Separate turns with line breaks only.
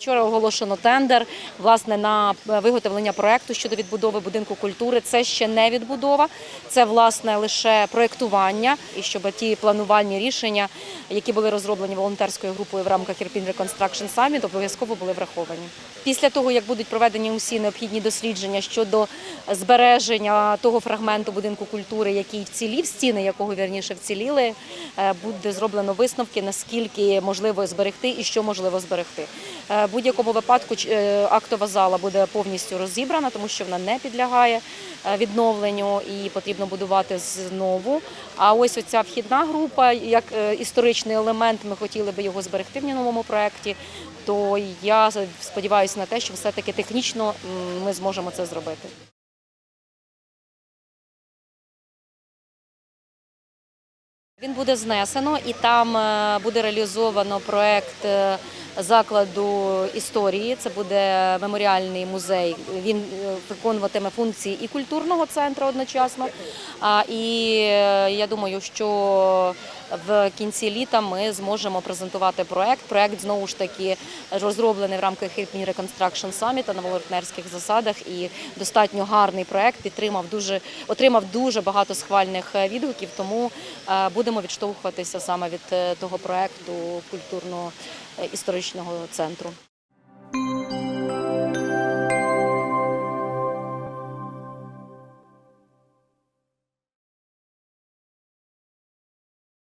Вчора оголошено тендер власне на виготовлення проекту щодо відбудови будинку культури. Це ще не відбудова, це власне лише проектування, і щоб ті планувальні рішення, які були розроблені волонтерською групою в рамках Irpin Reconstruction Summit, обов'язково були враховані. Після того, як будуть проведені усі необхідні дослідження щодо збереження того фрагменту будинку культури, який вцілів, стіни якого вірніше вціліли, е, буде зроблено висновки, наскільки можливо зберегти і що можливо зберегти. Будь-якому випадку е, актова зала буде повністю розібрана, тому що вона не підлягає е, відновленню і потрібно будувати знову. А ось оця вхідна група, як е, історичний елемент, ми хотіли би його зберегти в новому проєкті. То я сподіваюся на те, що все-таки технічно ми зможемо це зробити. Він буде знесено і там буде реалізовано проект е, закладу історії. Це буде меморіальний музей. Він е, виконуватиме функції і культурного центру одночасно. І е, я думаю, що в кінці літа ми зможемо презентувати проект. Проект знову ж таки розроблений в рамках Irpin Reconstruction Summit на волонтерських засадах. І достатньо гарний проект підтримав дуже отримав дуже багато схвальних е, відгуків. Тому будемо відштовхуватися саме від того проекту культурно-історичного центру.